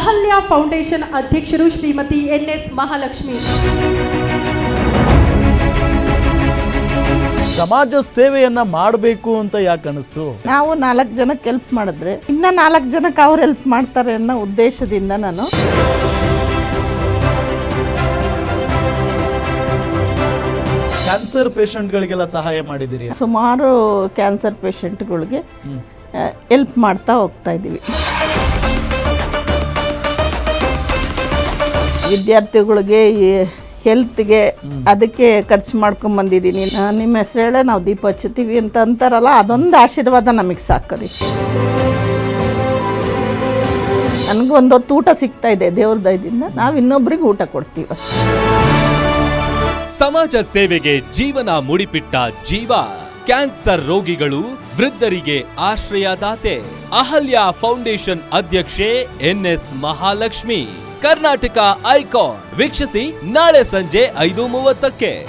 Ahalya foundation ಅಧ್ಯಕ್ಷರು Shrimati N S Mahalakshmi. ಸಮಾಜ ಸೇವೆಯನ್ನ ಮಾಡಬೇಕು ಅಂತ ಯಾಕೆ ಅನಿಸ್ತು ನಾವು ನಾಲ್ಕು ಜನಕ್ಕೆ ಹೆಲ್ಪ್ ಮಾಡಿದ್ರೆ ಇನ್ನ ನಾಲ್ಕು ಜನಕ್ಕೆ ಅವ್ರು ಹೆಲ್ಪ್ ಮಾಡ್ತಾರೆ ಅನ್ನೋ ಉದ್ದೇಶದಿಂದ ನಾನು. ಕ್ಯಾನ್ಸರ್ ಪೇಷಂಟ್ಗಳಿಗೆಲ್ಲ ಸಹಾಯ ಮಾಡಿದಿರಿ ಸುಮಾರು ಕ್ಯಾನ್ಸರ್ ಪೇಷಂಟ್ಗಳಿಗೆ ಹೆಲ್ಪ್ ಮಾಡ್ತಾ ಹೋಗ್ತಾ ಇದ್ದೀವಿ ವಿದ್ಯಾರ್ಥಿಗಳಿಗೆ ಹೆಲ್ತ್ಗೆ ಅದಕ್ಕೆ ಖರ್ಚು ಮಾಡ್ಕೊಂಡ್ ಬಂದಿದ್ದೀನಿ. ನಾನು ನಿಮ್ಮ ಹೆಸರು ನಾವು ದೀಪ ಹಚ್ಚುತ್ತೀವಿ ಅಂತ ಅಂತಾರಲ್ಲ, ಅದೊಂದು ಆಶೀರ್ವಾದ ನಮಗೆ ಸಾಕರಿ ನನಗೊಂದೊತ್ತು ಊಟ ಸಿಗ್ತಾ ಇದೆ ದೇವ್ರ ದಯದಿಂದ, ನಾವು ಇನ್ನೊಬ್ರಿಗೆ ಊಟ ಕೊಡ್ತೀವಿ. ಸಮಾಜ ಸೇವೆಗೆ ಜೀವನ ಮುಡಿಪಿಟ್ಟ ಜೀವ. ಕ್ಯಾನ್ಸರ್ ರೋಗಿಗಳು ವೃದ್ಧರಿಗೆ ಆಶ್ರಯದಾತೆ ಅಹಲ್ಯ ಫೌಂಡೇಶನ್ ಅಧ್ಯಕ್ಷೆ ಎನ್ಎಸ್ ಮಹಾಲಕ್ಷ್ಮಿ. ಕರ್ನಾಟಕ ಐಕಾನ್. ವೀಕ್ಷಿಸಿ ನಾಳೆ ಸಂಜೆ ಐದು ಮೂವತ್ತಕ್ಕೆ.